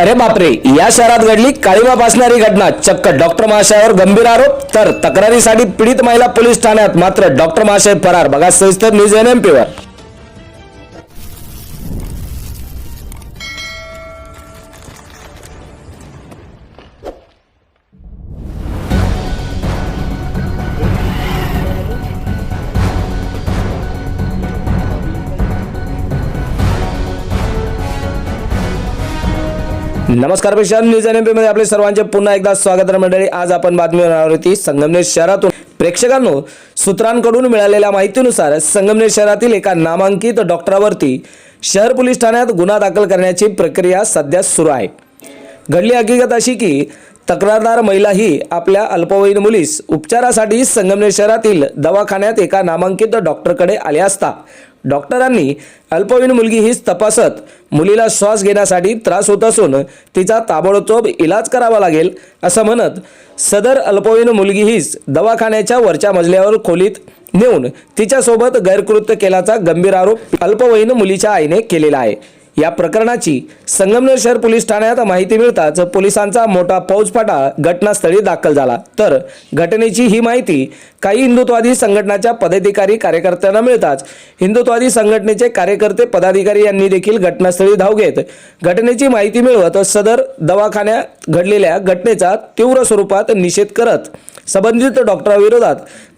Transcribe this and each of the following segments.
अरे बापरे या शहरात घडली काळीमा असणारी घटना. चक्क डॉक्टर महाशयावर गंभीर आरोप? तर तक्रारीसाठी पीडित महिला पोलीस ठाण्यात मात्र डॉक्टर महाशय फरार. बघा सविस्तर न्यूज एन एम वर. नमस्कार पेशा न्यूज एनमध्ये आपले सर्वांचे पुन्हा एकदा स्वागत आहे मंडळी. आज आपण बातमी होणार होती संगमनेर शहरातून. प्रेक्षकांनो सूत्रांकडून मिळालेल्या माहितीनुसार संगमनेर शहरातील एका नामांकित डॉक्टरावरती शहर पोलीस ठाण्यात गुन्हा दाखल करण्याची प्रक्रिया सध्या सुरू आहे. घडली हकीकत अशी की तक्रारदार महिला ही आपल्या अल्पवयीन मुलीस उपचारासाठी संगमनेर शहरातील दवाखान्यात एका नामांकित डॉक्टरकडे आले असता. डॉक्टरांनी अल्पवयीन मुलगी हीच तपासत मुलीला श्वास घेण्यासाठी त्रास होत असून तिचा ताबडतोब इलाज करावा लागेल असं म्हणत सदर अल्पवयीन मुलगी हीच दवाखान्याच्या वरच्या मजल्यावर खोलीत नेऊन तिच्यासोबत गैरकृत्य केल्याचा गंभीर आरोप अल्पवयीन मुलीच्या आईने केलेला आहे. या प्रकरणाची संगमनेर शहर पोलीस ठाण्यात माहिती मिळताच पोलिसांचा मोठा फौजफाटा घटनास्थळी दाखल झाला. तर घटनेची ही माहिती काही हिंदुत्वादी संघटनाच्या पदाधिकारी कार्यकर्त्यांना मिळताच हिंदुत्वादी संघटनेचे कार्यकर्ते पदाधिकारी यांनी देखील घटनास्थळी धाव घेत घटनेची माहिती मिळवत सदर दवाखान्यात घडलेल्या घटनेचा तीव्र स्वरूपात निषेध करत संबंधित डॉक्टराविरोधात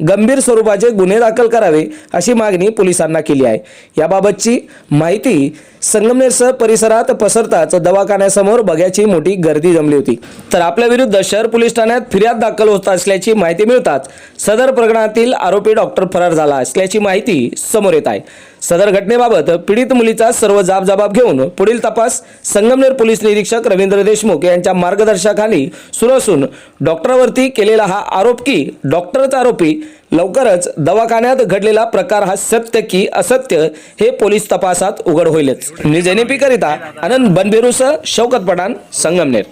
गंभीर स्वरूपाचे गुन्हे दाखल करावे अशी मागणी पोलिसांना केली आहे. याबाबतची माहिती संगमनेरसह परिसरात पसरताच दवाखान्यासमोर बघ्याची मोठी गर्दी जमली होती. तर आपल्या विरुद्ध शहर पोलीस ठाण्यात फिर्याद दाखल होत असल्याची माहिती मिळताच सदर प्रकरणातील आरोपी डॉक्टर फरार झाला असल्याची माहिती समोर येत आहे. सदर घटनेबाबत पीडित मुलीचा सर्व जाबजबाब घेऊन पुढील तपास संगमनेर पोलीस निरीक्षक रवींद्र देशमुख यांच्या मार्गदर्शनाखाली सुरू असून डॉक्टरवरती केलेला हा आरोप की डॉक्टरच आरोपी लवकरच दवाखान्यात घडलेला प्रकार हा सत्य की असत्य हे पोलीस तपासात उघड होईलच. न्यूज एनएपी करिता आनंद बनबेरुस शौकत पठाण संगमनेर.